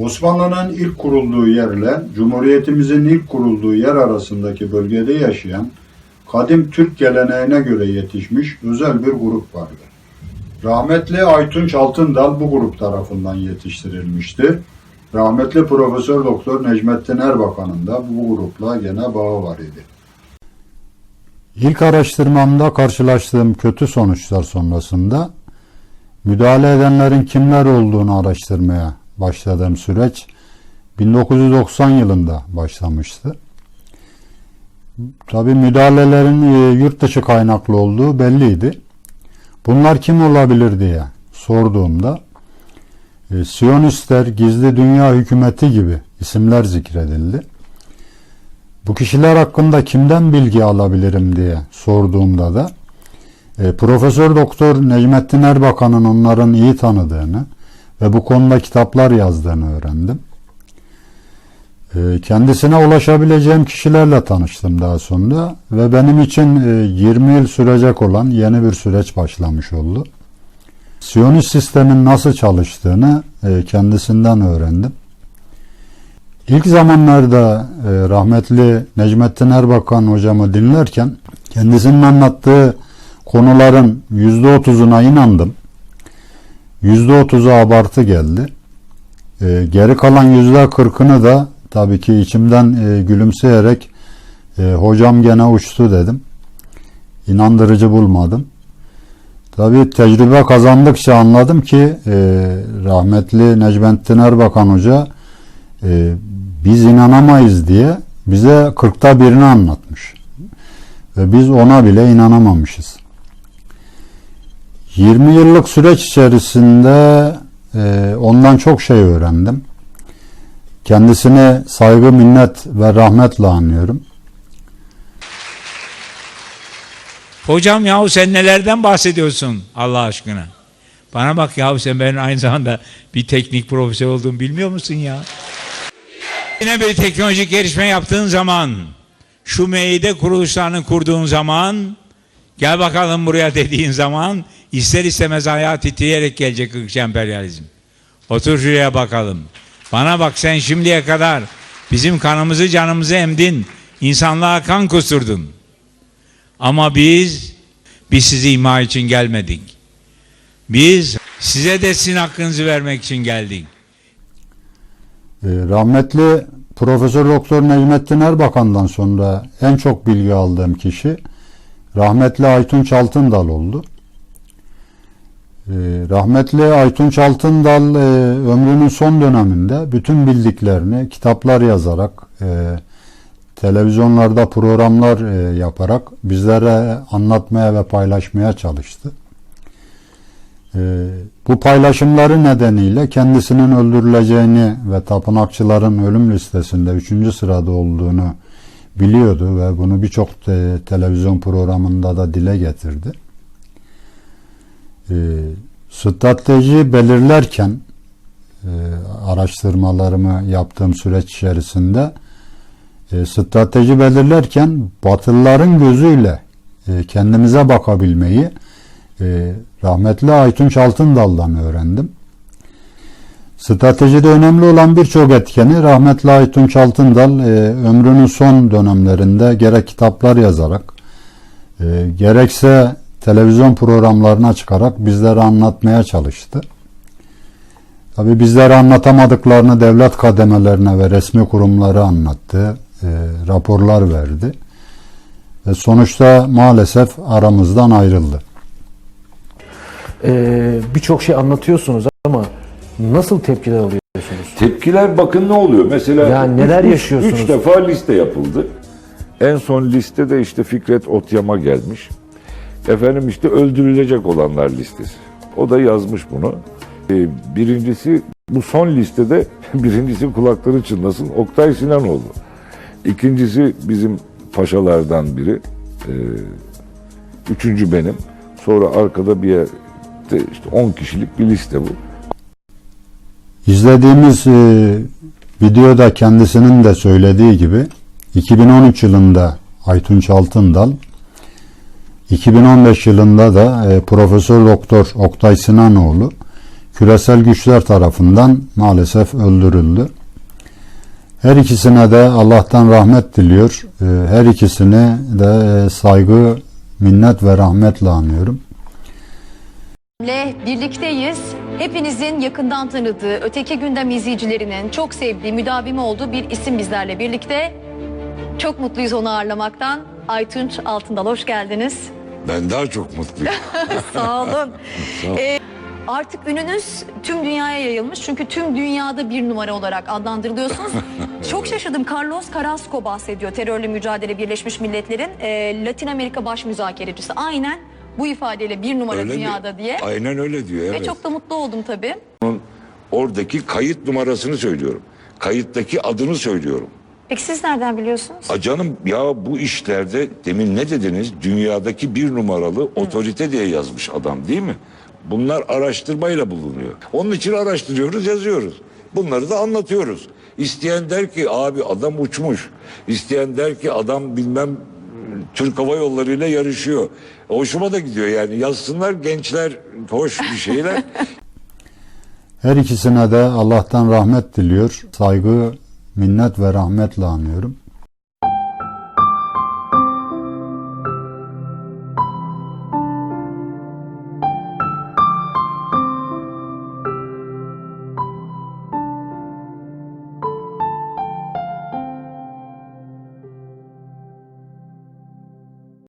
Osmanlı'nın ilk kurulduğu yerle Cumhuriyetimizin ilk kurulduğu yer arasındaki bölgede yaşayan kadim Türk geleneğine göre yetişmiş özel bir grup vardı. Rahmetli Aytunç Altındal bu grup tarafından yetiştirilmiştir. Rahmetli Profesör Doktor Necmettin Erbakan'ın da bu grupla gene bağı var idi. İlk araştırmamda karşılaştığım kötü sonuçlar sonrasında müdahale edenlerin kimler olduğunu araştırmaya başladığım süreç 1990 yılında başlamıştı. Tabi müdahalelerin e, yurt dışı kaynaklı olduğu belliydi. Bunlar kim olabilir diye sorduğumda e, Siyonistler, Gizli Dünya Hükümeti gibi isimler zikredildi. Bu kişiler hakkında kimden bilgi alabilirim diye sorduğumda da e, Profesör Doktor Necmettin Erbakan'ın onların iyi tanıdığını ve bu konuda kitaplar yazdığını öğrendim. E, kendisine ulaşabileceğim kişilerle tanıştım daha sonra ve benim için e, 20 yıl sürecek olan yeni bir süreç başlamış oldu. Siyonist sistemin nasıl çalıştığını e, kendisinden öğrendim. İlk zamanlarda e, rahmetli Necmettin Erbakan hocamı dinlerken kendisinin anlattığı konuların %30'una inandım. %30'u abartı geldi. E, geri kalan %40'ını da tabii ki içimden e, gülümseyerek e, hocam gene uçtu dedim. İnandırıcı bulmadım. Tabii tecrübe kazandıkça anladım ki e, rahmetli Necmettin Erbakan Hoca e, biz inanamayız diye bize kırkta birini anlatmış. Ve biz ona bile inanamamışız. 20 yıllık süreç içerisinde e, ondan çok şey öğrendim. Kendisine saygı, minnet ve rahmetle anıyorum. Hocam yahu sen nelerden bahsediyorsun Allah aşkına? Bana bak yahu sen benim aynı zamanda bir teknik profesör olduğumu bilmiyor musun ya? Yine bir teknolojik gelişme yaptığın zaman, şu meide kuruluşlarını kurduğun zaman, gel bakalım buraya dediğin zaman, ister istemez ayağı titreyerek gelecek ırkçı emperyalizm. Otur şuraya bakalım. Bana bak sen şimdiye kadar bizim kanımızı canımızı emdin, insanlığa kan kusurdun. Ama biz, biz sizi imha için gelmedik. Biz size de sizin hakkınızı vermek için geldik. E, rahmetli Profesör Doktor Necmettin Erbakan'dan sonra en çok bilgi aldığım kişi rahmetli Aytunç Altındal oldu. E, rahmetli Aytunç Altındal e, ömrünün son döneminde bütün bildiklerini kitaplar yazarak, e, televizyonlarda programlar e, yaparak bizlere anlatmaya ve paylaşmaya çalıştı. E, bu paylaşımları nedeniyle kendisinin öldürüleceğini ve tapınakçıların ölüm listesinde 3. sırada olduğunu biliyordu ve bunu birçok te- televizyon programında da dile getirdi. E, strateji belirlerken e, araştırmalarımı yaptığım süreç içerisinde e, strateji belirlerken Batılıların gözüyle e, kendimize bakabilmeyi e, rahmetli Aytunç Altındal'dan öğrendim. Stratejide önemli olan birçok etkeni rahmetli Aytunç Altındal e, ömrünün son dönemlerinde gerek kitaplar yazarak e, gerekse televizyon programlarına çıkarak bizlere anlatmaya çalıştı. Tabi bizlere anlatamadıklarını devlet kademelerine ve resmi kurumlara anlattı, e, raporlar verdi. Ve sonuçta maalesef aramızdan ayrıldı. Ee, Birçok şey anlatıyorsunuz ama nasıl tepkiler alıyorsunuz? Tepkiler bakın ne oluyor. Mesela Yani neler üç- yaşıyorsunuz? Üç defa liste yapıldı. En son listede işte Fikret Otyam'a gelmiş. Efendim işte öldürülecek olanlar listesi. O da yazmış bunu. Ee, birincisi bu son listede birincisi kulakları çınlasın Oktay Sinanoğlu. İkincisi bizim paşalardan biri. Ee, üçüncü benim. Sonra arkada bir yerde işte 10 kişilik bir liste bu. İzlediğimiz e, videoda kendisinin de söylediği gibi 2013 yılında Aytunç Altındal 2015 yılında da e, Profesör Doktor Oktay Sinanoğlu küresel güçler tarafından maalesef öldürüldü. Her ikisine de Allah'tan rahmet diliyor. Ee, Her ikisini de e, saygı, minnet ve rahmetle anıyorum. İle birlikteyiz. Hepinizin yakından tanıdığı, öteki gündem izleyicilerinin çok sevdiği, müdavimi olduğu bir isim bizlerle birlikte. Çok mutluyuz onu ağırlamaktan. Aytunç Altındal hoş geldiniz. Ben daha çok mutluyum. Sağ olun. Ee, artık ününüz tüm dünyaya yayılmış. Çünkü tüm dünyada bir numara olarak adlandırılıyorsunuz. Çok şaşırdım. Carlos Carrasco bahsediyor. Terörle mücadele Birleşmiş Milletler'in e, Latin Amerika baş müzakerecisi. Aynen bu ifadeyle bir numara Öyle mi? dünyada diye. Aynen öyle diyor Ve evet. çok da mutlu oldum tabii. Oradaki kayıt numarasını söylüyorum. Kayıttaki adını söylüyorum. Peki siz nereden biliyorsunuz? A canım ya bu işlerde demin ne dediniz? Dünyadaki bir numaralı otorite diye yazmış adam değil mi? Bunlar araştırmayla bulunuyor. Onun için araştırıyoruz, yazıyoruz. Bunları da anlatıyoruz. İsteyen der ki abi adam uçmuş. İsteyen der ki adam bilmem Türk Hava Yolları ile yarışıyor. Hoşuma da gidiyor yani. Yazsınlar gençler hoş bir şeyler. Her ikisine de Allah'tan rahmet diliyor. Saygı, minnet ve rahmetle anıyorum.